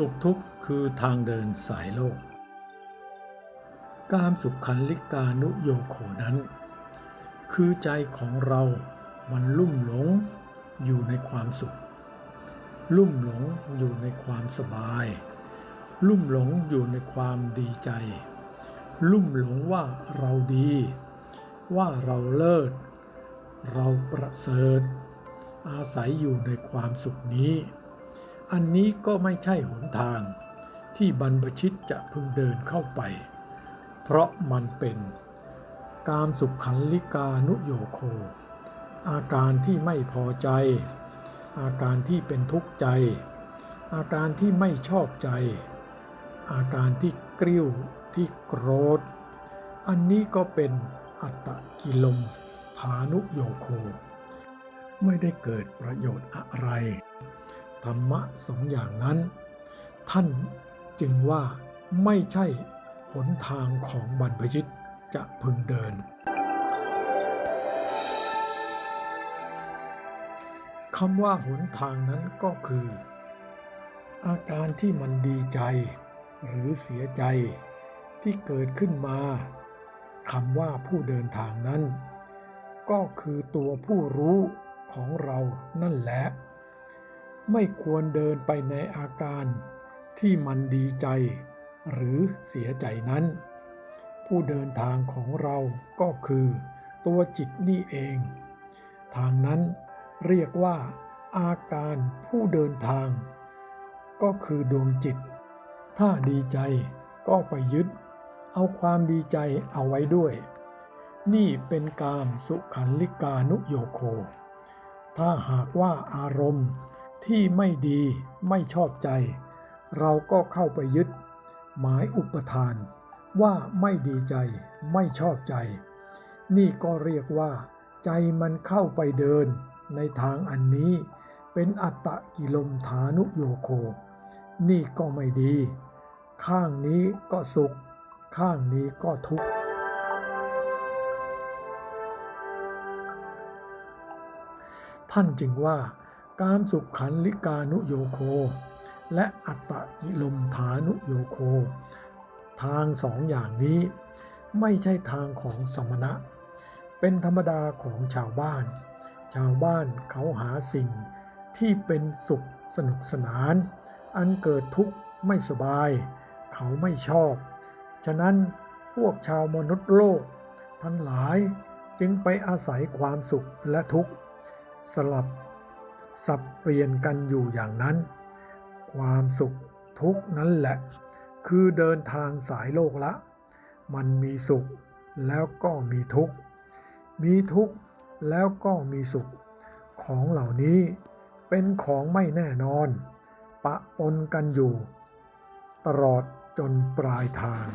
สุขทุกข์คือทางเดินสายโลก การสุขขันลิกานุโยโคนั้น คือใจของเรามันลุ่มหลงอยู่ในความสุข ลุ่มหลงอยู่ในความสบาย ลุ่มหลงอยู่ในความดีใจ ลุ่มหลงว่าเราดี ว่าเราเลิศ เราประเสริฐ อาศัยอยู่ในความสุขนี้ อันนี้ก็ไม่ใช่หนทางที่บรรพชิตจะพึงเดินเข้าไป เพราะมันเป็นกามสุขขันลิกานุโยโค อาการที่ไม่พอใจ อาการที่เป็นทุกข์ใจ อาการที่ไม่ชอบใจ อาการที่กริ้วที่โกรธ อันนี้ก็เป็นอัตตกิลมฐานุโยโค ไม่ได้เกิดประโยชน์อะไร ธรรมะสองอย่างนั้น ท่านจึงว่าไม่ใช่หนทางของบรรพชิตจะพึงเดิน คำว่าหนทางนั้นก็คือ อาการที่มันดีใจ หรือเสียใจที่เกิดขึ้นมาคำว่าผู้เดินทางนั้น ก็คือตัวผู้รู้ของเรานั่นแหละ ไม่ควรเดินไปในอาการที่มันดีใจหรือเสียใจนั้น ผู้เดินทางของเราก็คือตัวจิตนี่เอง ทางนั้นเรียกว่าอาการผู้เดินทาง ก็คือดวงจิต ถ้าดีใจก็ไปยึด เอาความดีใจเอาไว้ด้วย นี่เป็นการสุขันลิกานุโยโค ถ้าหากว่าอารมณ์ ที่ไม่ดีไม่ชอบใจ เราก็เข้าไปยึด หมายอุปทาน ว่าไม่ดีใจไม่ชอบใจ นี่ก็เรียกว่า ใจมันเข้าไปเดิน ในทางอันนี้ เป็นอัตตะกิลมฐานุโยโค นี่ก็ไม่ดี ข้างนี้ก็สุข ข้างนี้ก็ทุกข์ท่านจึงว่า การสุขขันลิกานุโยโค และอัตตกิลมฐานุโยโค ทางสองอย่างนี้ไม่ใช่ทางของสมณะ เป็นธรรมดาของชาวบ้าน ชาวบ้านเขาหาสิ่งที่เป็นสุขสนุกสนาน อันเกิดทุกข์ไม่สบาย เขาไม่ชอบ ฉะนั้นพวกชาวมนุษย์โลก ทั้งหลายจึงไปอาศัยความสุขและทุกข์สลับ สับเปลี่ยนกันอยู่อย่างนั้น ความสุขทุกนั้นแหละ คือเดินทางสายโลกละ มันมีสุขแล้วก็มีทุกข์ มีทุกข์แล้วก็มีสุข ของเหล่านี้เป็นของไม่แน่นอน ปะปนกันอยู่ ตลอดจนปลายทาง